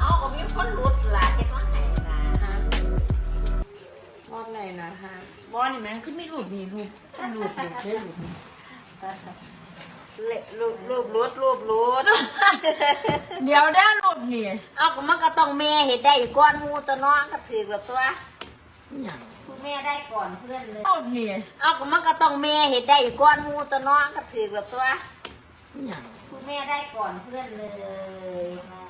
เอาก็มีคนรุดล่ะเฮ็ดมาให้นะรอบไหนนะฮะบอนี่แม่งคือไม่รูปนี่รูปรูปรูปเด้รูปนี่เละรูปรูปรุดรูปรุดเดี๋ยวได้รูปนี่เอาก็มันก็ต้องแม่เฮ็ดได้ก่อนมูตัวน้องก็ถือแล้วตัวอย่างคุณแม่ได้ก่อนเพื่อนเลยรูปนี่เอาก็มันก็ต้องแม่เฮ็ดได้ก่อนมูตัวน้องก็ถือแล้วตัว ม่ได้ก่อนเพื่อนเลย